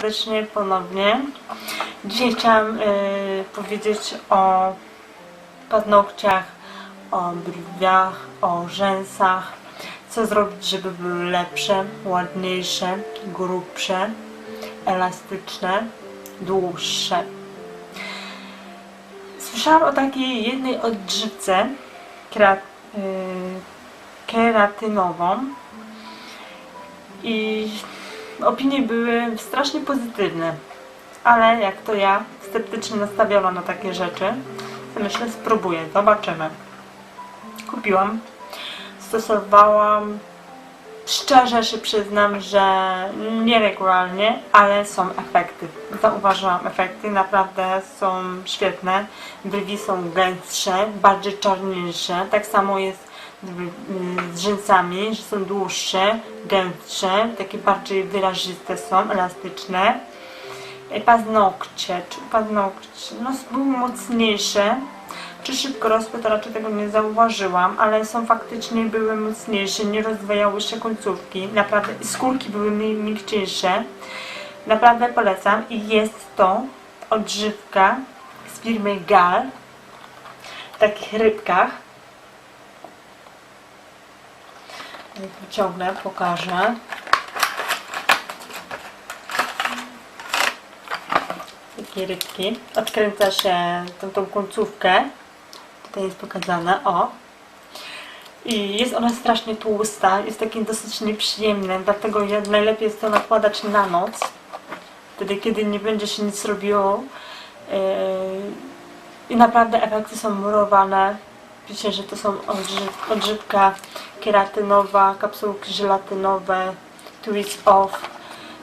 serdecznie ponownie. Dzisiaj chciałam e, powiedzieć o paznokciach, o brwiach, o rzęsach. Co zrobić, żeby były lepsze, ładniejsze, grubsze, elastyczne, dłuższe. Słyszałam o takiej jednej odżywce y, keratynową i opinie były strasznie pozytywne, ale jak to ja, sceptycznie nastawiona na takie rzeczy, myślę, spróbuję, zobaczymy. Kupiłam, stosowałam, szczerze się przyznam, że nieregularnie, ale są efekty. Zauważyłam efekty, naprawdę są świetne. Brwi są gęstsze, bardziej czarniejsze. Tak samo jest z br- z rzęsami, że są dłuższe, gęstsze, takie bardziej wyraziste są, elastyczne. E, Paznokcie, czy paznokcie, no były mocniejsze. Czy szybko rosły, to raczej tego nie zauważyłam, ale są faktycznie były mocniejsze, nie rozwijały się końcówki, naprawdę skórki były mi- miękciejsze. Naprawdę polecam i jest to odżywka z firmy Gal w takich rybkach. Jak Wyciągnę, pokażę. Takie rybki. Odkręca się tą, tą końcówkę. Tutaj jest pokazane, o. I jest ona strasznie tłusta, jest takie dosyć nieprzyjemne, dlatego najlepiej jest to nakładać na noc. Wtedy, kiedy nie będzie się nic robiło. Yy, I naprawdę efekty są murowane. Wiecie, że to są odżyw, odżywka keratynowa, kapsułki żelatynowe, twist off.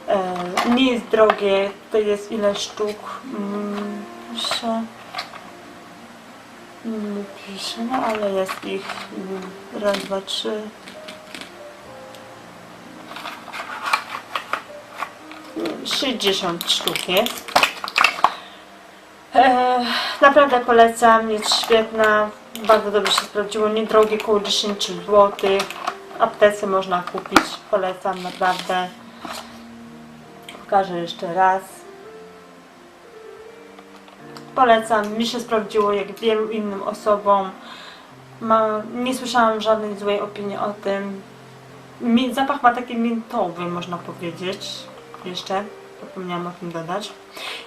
E, nie jest drogie, to jest ile sztuk? Mm, pisze. Nie pisze, no ale jest ich mm, raz, dwa, trzy. Mm, 60 sztuk jest. Naprawdę polecam, jest świetna, bardzo dobrze się sprawdziło, niedrogie, około 10 zł. Aptece można kupić, polecam naprawdę. Pokażę jeszcze raz. Polecam, mi się sprawdziło jak wielu innym osobom. Ma, nie słyszałam żadnej złej opinii o tym. Mi, zapach ma taki miętowy, można powiedzieć. Jeszcze zapomniałam o tym dodać.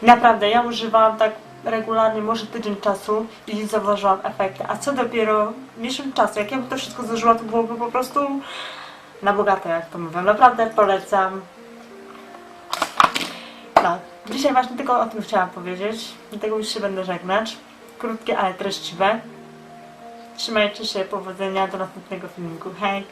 Naprawdę, ja używałam tak regularnie, może tydzień czasu i zauważyłam efekty. A co dopiero miesiąc czasu, jak ja bym to wszystko zużyła, to byłoby po prostu na bogato, jak to mówią. Naprawdę polecam. No, dzisiaj właśnie tylko o tym chciałam powiedzieć. Dlatego już się będę żegnać. Krótkie, ale treściwe. Trzymajcie się, powodzenia, do następnego filmiku. Hej!